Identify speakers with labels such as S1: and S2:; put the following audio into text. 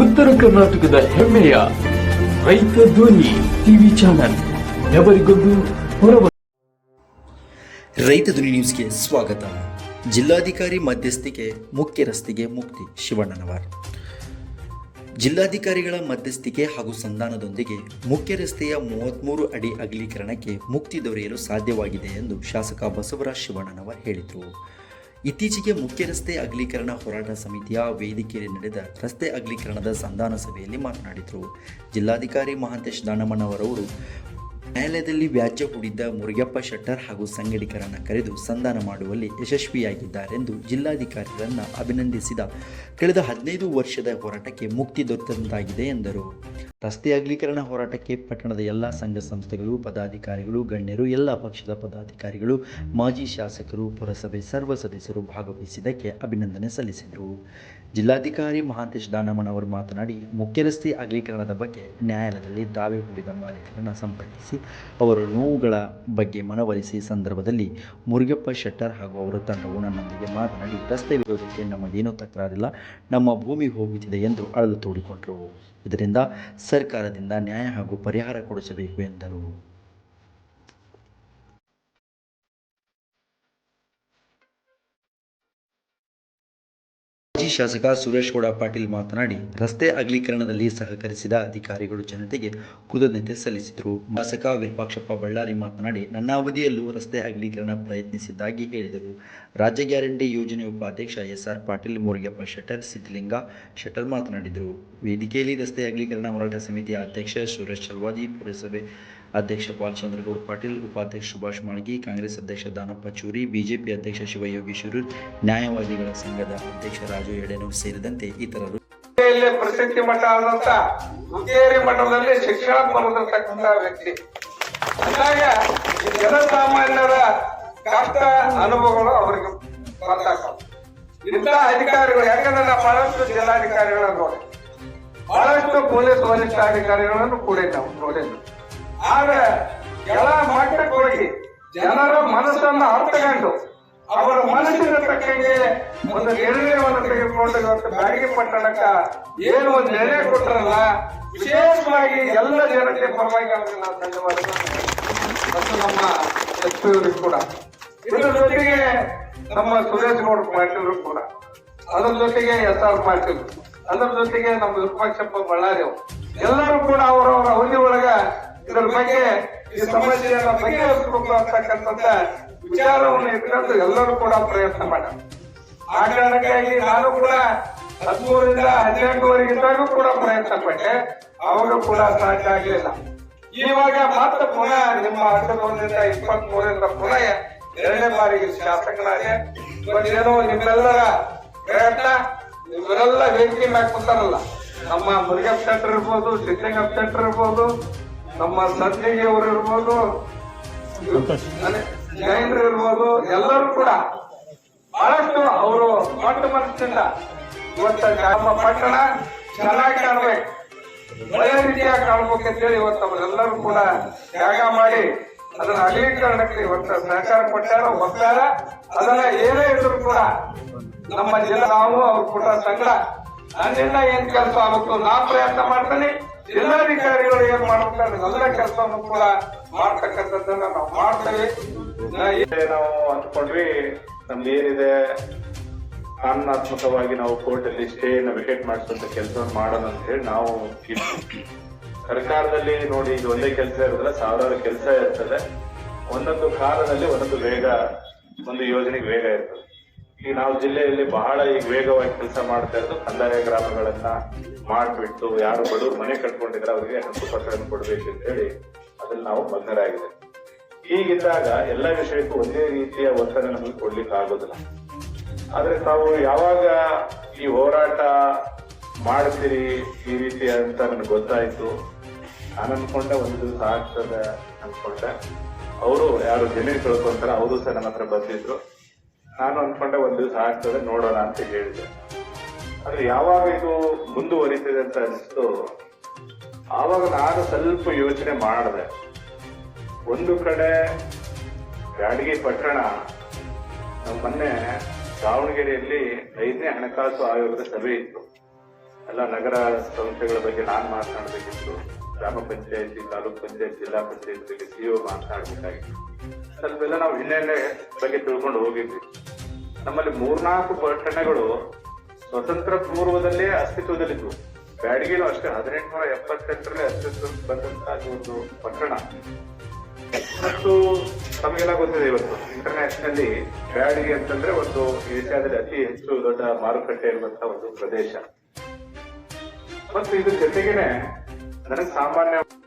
S1: ಉತ್ತರ ಕರ್ನಾಟಕದ ಹೆಮ್ಮೆಯ ರೈತ ಧ್ವನಿ ಟಿವಿ ಚಾನಲ್ ಎವರಿಗೊಂದು ಹೊರಬ
S2: ರೈತ ಧ್ವನಿ ನ್ಯೂಸ್ಗೆ ಸ್ವಾಗತ. ಜಿಲ್ಲಾಧಿಕಾರಿ ಮಧ್ಯಸ್ಥಿಕೆ, ಮುಖ್ಯ ರಸ್ತೆಗೆ ಮುಕ್ತಿ, ಶಿವಣ್ಣನವರ್. ಜಿಲ್ಲಾಧಿಕಾರಿಗಳ ಮಧ್ಯಸ್ಥಿಕೆ ಹಾಗೂ ಸಂಧಾನದೊಂದಿಗೆ ಮುಖ್ಯ ರಸ್ತೆಯ ಮೂವತ್ತ್ಮೂರು ಅಡಿ ಅಗಲೀಕರಣಕ್ಕೆ ಮುಕ್ತಿ ದೊರೆಯಲು ಸಾಧ್ಯವಾಗಿದೆ ಎಂದು ಶಾಸಕ ಬಸವರಾಜ್ ಶಿವಣ್ಣನವರ್ ಹೇಳಿದರು. ಇತ್ತೀಚೆಗೆ ಮುಖ್ಯ ರಸ್ತೆ ಅಗಲೀಕರಣ ಹೋರಾಟ ಸಮಿತಿಯ ವೇದಿಕೆಯಲ್ಲಿ ನಡೆದ ರಸ್ತೆ ಅಗಲೀಕರಣದ ಸಂಧಾನ ಸಭೆಯಲ್ಲಿ ಮಾತನಾಡಿದರು. ಜಿಲ್ಲಾಧಿಕಾರಿ ಮಹಾಂತೇಶ್ ದಾನಮ್ಮನವರವರು ನ್ಯಾಯಾಲಯದಲ್ಲಿ ವ್ಯಾಜ್ಯ ಹೂಡಿದ್ದ ಮುರುಗಪ್ಪ ಶೆಟ್ಟರ್ ಹಾಗೂ ಸಂಗಡಿಗರನ್ನು ಕರೆದು ಸಂಧಾನ ಮಾಡುವಲ್ಲಿ ಯಶಸ್ವಿಯಾಗಿದ್ದಾರೆಂದು ಜಿಲ್ಲಾಧಿಕಾರಿಗಳನ್ನು ಅಭಿನಂದಿಸಿದ. ಕಳೆದ ಹದಿನೈದು ವರ್ಷದ ಹೋರಾಟಕ್ಕೆ ಮುಕ್ತಿ ದೊರೆತಂತಾಗಿದೆ ಎಂದರು. ರಸ್ತೆ ಅಗಲೀಕರಣ ಹೋರಾಟಕ್ಕೆ ಪಟ್ಟಣದ ಎಲ್ಲ ಸಂಘ ಸಂಸ್ಥೆಗಳು, ಪದಾಧಿಕಾರಿಗಳು, ಗಣ್ಯರು, ಎಲ್ಲ ಪಕ್ಷದ ಪದಾಧಿಕಾರಿಗಳು, ಮಾಜಿ ಶಾಸಕರು, ಪುರಸಭೆ ಸರ್ವ ಸದಸ್ಯರು ಭಾಗವಹಿಸಿದ್ದಕ್ಕೆ ಅಭಿನಂದನೆ ಸಲ್ಲಿಸಿದರು. ಜಿಲ್ಲಾಧಿಕಾರಿ ಮಹಾಂತೇಶ್ ದಾನಮ್ಮನವರು ಮಾತನಾಡಿ, ಮುಖ್ಯ ರಸ್ತೆ ಅಗಲೀಕರಣದ ಬಗ್ಗೆ ನ್ಯಾಯಾಲಯದಲ್ಲಿ ದಾವೆ ಹೂಡಿದ ಮಾಲೀಕರನ್ನು ಸಂಪರ್ಕಿಸಿ, ಅವರ ನೋವುಗಳ ಬಗ್ಗೆ ಮನವೊಲಿಸಿ ಸಂದರ್ಭದಲ್ಲಿ ಮುರುಗಪ್ಪ ಶೆಟ್ಟರ್ ಹಾಗೂ ಅವರ ತಂಡವು ನನ್ನೊಂದಿಗೆ ಮಾತನಾಡಿ, ರಸ್ತೆ ವಿರೋಧಕ್ಕೆ ನಮ್ಮದೇನೂ ತಕರಾರಿಲ್ಲ, ನಮ್ಮ ಭೂಮಿ ಹೋಗುತ್ತಿದೆ ಎಂದು ಅಳಲು ತೋಡಿಕೊಂಡರು. ಇದರಿಂದ ಸರ್ಕಾರದಿಂದ ನ್ಯಾಯ ಹಾಗೂ ಪರಿಹಾರ ಕೊಡಿಸಬೇಕು ಎಂದರು. ಮಾಜಿ ಶಾಸಕ ಸುರೇಶ್ ಗೌಡ ಪಾಟೀಲ್ ಮಾತನಾಡಿ, ರಸ್ತೆ ಅಗಲೀಕರಣದಲ್ಲಿ ಸಹಕರಿಸಿದ ಅಧಿಕಾರಿಗಳು ಜನತೆಗೆ ಕೃತಜ್ಞತೆ ಸಲ್ಲಿಸಿದರು. ಶಾಸಕ ವಿರೂಪಾಕ್ಷಪ್ಪ ಬಳ್ಳಾರಿ ಮಾತನಾಡಿ, ನನ್ನ ಅವಧಿಯಲ್ಲೂ ರಸ್ತೆ ಅಗಲೀಕರಣ ಪ್ರಯತ್ನಿಸಿದ್ದಾಗಿ ಹೇಳಿದರು. ರಾಜ್ಯ ಗ್ಯಾರಂಟಿ ಯೋಜನೆ ಉಪಾಧ್ಯಕ್ಷ ಎಸ್ ಆರ್ ಪಾಟೀಲ್, ಮುರುಗಪ್ಪ ಶೆಟ್ಟರ್, ಸಿದ್ಧಲಿಂಗ ಶೆಟ್ಟರ್ ಮಾತನಾಡಿದರು. ವೇದಿಕೆಯಲ್ಲಿ ರಸ್ತೆ ಅಗಲೀಕರಣ ಹೋರಾಟ ಸಮಿತಿಯ ಅಧ್ಯಕ್ಷ ಸುರೇಶ್ ಚಲ್ವಾದಿ ಪುರಸಭೆ ಅಧ್ಯಕ್ಷ ಬಾಲಚಂದ್ರಗೌಡ ಪಾಟೀಲ್, ಉಪಾಧ್ಯಕ್ಷ ಸುಭಾಷ್ ಮಾಳ್ಗಿ, ಕಾಂಗ್ರೆಸ್ ಅಧ್ಯಕ್ಷ ದಾನಪ್ಪ ಚೂರಿ, ಬಿಜೆಪಿ ಅಧ್ಯಕ್ಷ ಶಿವಯೋಗೀಶ್ವರ ನ್ಯಾಯವಾದಿಗಳ ಸಂಘದ ಅಧ್ಯಕ್ಷ ರಾಜು ಎಡೆನು ಸೇರಿದಂತೆ ಇತರರು.
S3: ಪ್ರಸಿದ್ಧಿ ಮಠ ಆದಂತ ಹುಕ್ಕೇರಿ ಮಠದಲ್ಲಿ ಶಿಕ್ಷಣ ಬರೆದಿರ್ತಕ್ಕಂತ ವ್ಯಕ್ತಿ. ಈ ಜನಸಾಮಾನ್ಯರ ಕಷ್ಟ ಅನುಭವಗಳು ಅವರಿಗೆ ಗೊತ್ತಾಗ್ತವೆ ಇಂಥ ಅಧಿಕಾರಿಗಳು ಯಾಕಂದ್ರೆ ನಾವು ಬಹಳಷ್ಟು ಜಿಲ್ಲಾಧಿಕಾರಿಗಳನ್ನು ನೋಡಿ. ಬಹಳಷ್ಟು ಪೊಲೀಸ್ ವರಿಷ್ಠಾಧಿಕಾರಿಗಳನ್ನು ಕೂಡ ನಾವು ನೋಡಿದ್ದು ಆದ್ರೆ ಎಲ್ಲ ಮಟ್ಟಕ್ಕೆ ಹೋಗಿ ಜನರ ಮನಸ್ಸನ್ನು ಅರ್ಥಕೊಂಡು ಅವರ ಮನಸ್ಸಿನ ತಕ್ಕಂಗೆ ಒಂದು ನಿರ್ಣಯವನ್ನು ತೆಗೆದುಕೊಂಡು ಇವತ್ತು ಬ್ಯಾಡಗಿ ಪಟ್ಟಣಕ್ಕ ಏನು ಒಂದು ನೆಲೆ ಕೊಟ್ಟರಲ್ಲ ವಿಶೇಷವಾಗಿ ಎಲ್ಲ ಜನತೆ ಪರವಾಗಿ ಅವರಿಗೆ ನಾವು ಧನ್ಯವಾದ ಮತ್ತು ನಮ್ಮ ಎಸ್ ಕೂಡ. ಇದರ ಜೊತೆಗೆ ನಮ್ಮ ಸುರೇಶ್ ಗೌಡ ಪಾಟೀಲ್ ಕೂಡ. ಅದರ ಜೊತೆಗೆ ಎಸ್ ಆರ್ ಪಾಟೀಲ್, ಅದರ ಜೊತೆಗೆ ನಮ್ಮ ವಿರೂಪಾಕ್ಷಪ್ಪ ಬಳ್ಳಾರಿ ಅವರು. ಎಲ್ಲರೂ ಕೂಡ ಅವರವರ ಅವಧಿ ಒಳಗ ಇದರ ಬಗ್ಗೆ, ಈ ಸಮಸ್ಯೆಯನ್ನ ಬಗೆಹರಿಸಬೇಕು ಅಂತಕ್ಕಂಥ ವಿಚಾರವನ್ನು ಇಟ್ಕೊಂಡು ಎಲ್ಲರೂ ಕೂಡ ಪ್ರಯತ್ನ ಮಾಡ ಆ ಕಾರಣಕ್ಕಾಗಿ ನಾನು ಕೂಡ ಹದಿಮೂರರಿಂದ ಹದಿನೆಂಟುವರೆಗಿದ್ದಾಗೂ ಕೂಡ ಪ್ರಯತ್ನ ಪಟ್ಟೆ. ಅವರು ಕೂಡ ಸಾಧ್ಯ ಆಗಲಿಲ್ಲ. ಇವಾಗ ಮಾತ್ರ ಪುನಃ ನಿಮ್ಮ ಹದಿಮೂರರಿಂದ ಇಪ್ಪತ್ತ್ ಮೂರರಿಂದ ಪುನಃ ಎರಡನೇ ಬಾರಿಗೆ ಶಾಸಕನಾದೆ ಏನೋ ನಿಮ್ಮೆಲ್ಲರ ಪ್ರಯತ್ನ, ಇವರೆಲ್ಲ ವೇದಿಕೆ ಮ್ಯಾಗ ನಮ್ಮ ಮುರುಗಪ್ಪ ಸೆಂಟರ್ ಇರ್ಬೋದು ಸಿದ್ದಲಿಂಗಪ್ಪ ಸೆಂಟರ್ ಇರ್ಬೋದು ನಮ್ಮ ಸಂದಿಗೆ ಅವರು ಇರ್ಬೋದು ಜೈನರು ಇರ್ಬೋದು, ಎಲ್ಲರೂ ಕೂಡ ಬಹಳಷ್ಟು ಅವರು ದೊಡ್ಡ ಮನಸ್ಸಿಂದ ಇವತ್ತ ನಮ್ಮ ಪಟ್ಟಣ ಚೆನ್ನಾಗಿ ಕಾಣ್ಬೇಕು. ಒಳ್ಳೆ ರೀತಿಯಾಗಿ ಕಾಣ್ಬೇಕು ಅಂತೇಳಿ ಇವತ್ತು ಅವರೆಲ್ಲರೂ ಕೂಡ ತ್ಯಾಗ ಮಾಡಿ ಅದನ್ನ ಅಗಲೀಕರಣಕ್ಕೆ ಇವತ್ತು ಸಹಕಾರ ಕೊಟ್ಟಾರ ಒಪ್ಪಾರ ಅದನ್ನ ಏನೇ ಇದ್ರು ಕೂಡ ನಮ್ಮ ಜಿಲ್ಲಾ ನಾವು ಅವ್ರು ಕೂಡ ಸಂಗಡ ನನ್ನಿಂದ ಏನ್ ಕೆಲಸ ಆಗುತ್ತೋ ನಾ ಪ್ರಯತ್ನ ಮಾಡ್ತೀನಿ. ಜಿಲ್ಲಾಧಿಕಾರಿಗಳು ಏನ್ ಮಾಡ್ತಾರೆ ಎಲ್ಲ ಕೆಲಸವನ್ನು ಕೂಡ ಮಾಡ್ತಕ್ಕಂಥದ್ದನ್ನ ನಾವು ಮಾಡ್ತೇವೆ.
S4: ನಾವು ಅಂದ್ಕೊಂಡ್ವಿ, ನಮ್ದು ಏನಿದೆ ಕಾನೂನಾತ್ಮಕವಾಗಿ ನಾವು ಕೋರ್ಟ್ ಅಲ್ಲಿ ಸ್ಟೇ ವಿಕೆಟ್ ಮಾಡಿಸುವಂತ ಕೆಲಸವನ್ನು ಮಾಡೋಣ ಅಂತ ಹೇಳಿ ನಾವು. ಸರ್ಕಾರದಲ್ಲಿ ನೋಡಿ ಇದು ಒಂದೇ ಕೆಲಸ ಇರೋದಿಲ್ಲ ಸಾವಿರಾರು ಕೆಲಸ ಇರ್ತದೆ. ಒಂದೊಂದು ಕಾಲದಲ್ಲಿ ಒಂದೊಂದು ವೇಗ, ಒಂದು ಯೋಜನೆಗೆ ವೇಗ ಇರ್ತದೆ. ಈಗ ನಾವು ಜಿಲ್ಲೆಯಲ್ಲಿ ಬಹಳ ಈಗ ವೇಗವಾಗಿ ಕೆಲಸ ಮಾಡ್ತಾ ಇರೋದು, ಕಂದಾಯ ಗ್ರಾಮಗಳನ್ನ ಮಾಡ್ಬಿಟ್ಟು ಯಾರು ಬಡವರು ಮನೆ ಕಟ್ಕೊಂಡಿದ್ರೆ ಅವರಿಗೆ ಹತ್ತು ಪರ್ಸೆಂಟ್ ಕೊಡ್ಬೇಕು ಅಂತ ಹೇಳಿ ಅದ್ರಲ್ಲಿ ನಾವು ಮಗ್ನರಾಗಿದೆ ಈಗಿದ್ದಾಗ ಎಲ್ಲ ವಿಷಯಕ್ಕೂ ಒಂದೇ ರೀತಿಯ ಒತ್ತಡ ನಮಗೆ ಕೊಡ್ಲಿಕ್ಕೆ ಆಗೋದಿಲ್ಲ. ಆದ್ರೆ ತಾವು ಯಾವಾಗ ಈ ಹೋರಾಟ ಮಾಡ್ತೀರಿ ಈ ರೀತಿ ಅಂತ ನನಗೆ ಗೊತ್ತಾಯ್ತು. ನಾನು ಅನ್ಕೊಂಡೆ ಒಂದು ದಿವಸ ಆಗ್ತದೆ ಅನ್ಕೊಂಡೆ ಅವರು ಯಾರು ಜಮೀನು ಕಳ್ಕೊಂತಾರ, ಅವರು ಸಹ ನನ್ನ ಹತ್ರ ಬಂದಿದ್ರು. ನಾನು ಅನ್ಕೊಂಡೆ ಒಂದು ದಿವಸ ಆಗ್ತದೆ, ನೋಡೋಣ ಅಂತ ಹೇಳಿದೆ ಆದ್ರೆ ಯಾವಾಗ ಇದು ಮುಂದುವರಿತಿದೆ ಅಂತ ಅನಿಸ್ತು? ಆವಾಗ ನಾನು ಸ್ವಲ್ಪ ಯೋಚನೆ ಮಾಡಿದೆ. ಒಂದು ಕಡೆ ಬ್ಯಾಡಗಿ ಪಟ್ಟಣ ನಮ್ಮ ಮೊನ್ನೆ ದಾವಣಗೆರೆಯಲ್ಲಿ ಐದನೇ ಹಣಕಾಸು ಆಯೋಗದ ಸಭೆ ಇತ್ತು. ಎಲ್ಲ ನಗರ ಸಂಸ್ಥೆಗಳ ಬಗ್ಗೆ ನಾನು ಮಾತನಾಡಬೇಕಿತ್ತು ಗ್ರಾಮ ಪಂಚಾಯತಿ, ತಾಲೂಕ್ ಪಂಚಾಯತ್, ಜಿಲ್ಲಾ ಪಂಚಾಯತ್ ಬಗ್ಗೆ ಸಿಒ ಮಾತನಾಡಬೇಕಾಗಿತ್ತು ಸ್ವಲ್ಪ ಎಲ್ಲ ನಾವು ಹಿನ್ನೆಲೆ ಬಗ್ಗೆ ತಿಳ್ಕೊಂಡು ಹೋಗಿದ್ವಿ. ನಮ್ಮಲ್ಲಿ ಮೂರ್ನಾಲ್ಕು ಪಟ್ಟಣಗಳು ಸ್ವತಂತ್ರ ಪೂರ್ವದಲ್ಲೇ ಅಸ್ತಿತ್ವದಲ್ಲಿದ್ವು ಬ್ಯಾಡಗಿನೂ ಅಷ್ಟೇ, ಹದಿನೆಂಟುನೂರ ಎಪ್ಪತ್ತೆಂಟರಲ್ಲಿ ಅಸ್ತಿತ್ವಕ್ಕೆ ಬಂದಂತಹ ಒಂದು ಪಟ್ಟಣ. ಮತ್ತು ತಮಗೆಲ್ಲ ಗೊತ್ತಿದೆ ಇವತ್ತು. ಇಂಟರ್ನ್ಯಾಷನಲಿ ಬ್ಯಾಡಗಿ ಅಂತಂದ್ರೆ ಒಂದು ಏಷ್ಯಾದಲ್ಲಿ ಅತಿ ಹೆಚ್ಚು ದೊಡ್ಡ ಮಾರುಕಟ್ಟೆ ಇರುವಂತಹ ಒಂದು ಪ್ರದೇಶ. ಮತ್ತು ಇದ್ರ ಜೊತೆಗೇನೆ ನನಗೆ ಸಾಮಾನ್ಯ